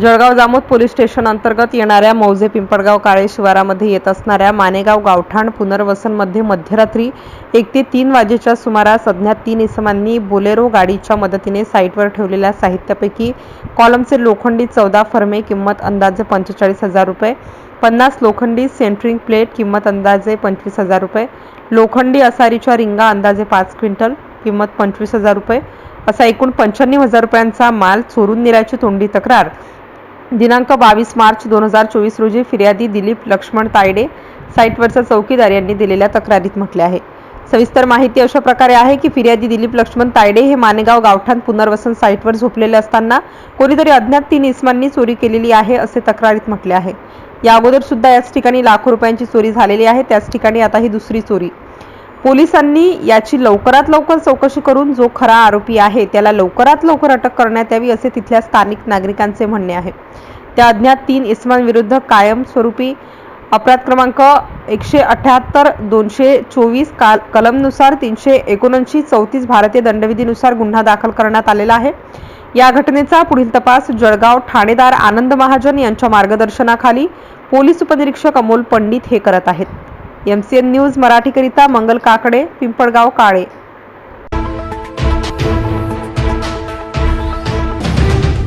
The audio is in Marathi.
जळगाव जामोद पोलीस स्टेशन अंतर्गत येणाऱ्या मौजे पिंपळगाव काळे शिवारामध्ये येत असणाऱ्या मानेगाव गावठाण पुनर्वसनमध्ये मध्यरात्री एक ते तीन वाजेच्या सुमारास अज्ञात तीन इसमांनी बोलेरो गाडीच्या मदतीने साईटवर ठेवलेल्या साहित्यापैकी कॉलमचे लोखंडी चौदा फर्मे किंमत अंदाजे पंचेचाळीस हजार रुपये पन्नास लोखंडी सेंटरिंग प्लेट किंमत अंदाजे पंचवीस हजार रुपये लोखंडी असारीच्या रिंगा अंदाजे पाच क्विंटल किंमत पंचवीस हजार रुपये असा एकूण पंच्याण्णव हजार रुपयांचा माल चोरून नेल्याची तोंडी तक्रार. दिनांक बावीस मार्च दोन हजार चोवीस रोजी फिर्यादी दिलीप लक्ष्मण तायडे साईटवरचा चौकीदार यांनी दिलेल्या तक्रारीत म्हटले आहे. सविस्तर माहिती अशा प्रकारे आहे की फिर्यादी दिलीप लक्ष्मण तायडे हे मानेगाव गावठाण पुनर्वसन साईटवर झोपलेले असताना कोणीतरी अज्ञात तीन इसमांनी चोरी केलेली आहे असे तक्रारीत म्हटले आहे. या अगोदर सुद्धा याच ठिकाणी लाखो रुपयांची चोरी झालेली आहे त्याच ठिकाणी आता ही दुसरी चोरी. पोलिसांनी याची लवकरात लवकर चौकशी करून जो खरा आरोपी आहे त्याला लवकरात लवकर अटक करण्यात यावी असे तिथल्या स्थानिक नागरिकांचे म्हणणे आहे. त्या अज्ञात तीन इसमांविरुद्ध कायमस्वरूपी अपराध क्रमांक एकशे अठ्याहत्तर दोनशे चोवीस काल कलमनुसार तीनशे एकोणऐंशी चौतीस भारतीय दंडविधीनुसार गुन्हा दाखल करण्यात आलेला आहे. या घटनेचा पुढील तपास जळगाव ठाणेदार आनंद महाजन यांच्या मार्गदर्शनाखाली पोलीस उपनिरीक्षक अमोल पंडित हे करत आहेत. एम सी एन न्यूज मराठीकरिता मंगल काकडे पिंपळगाव काळे.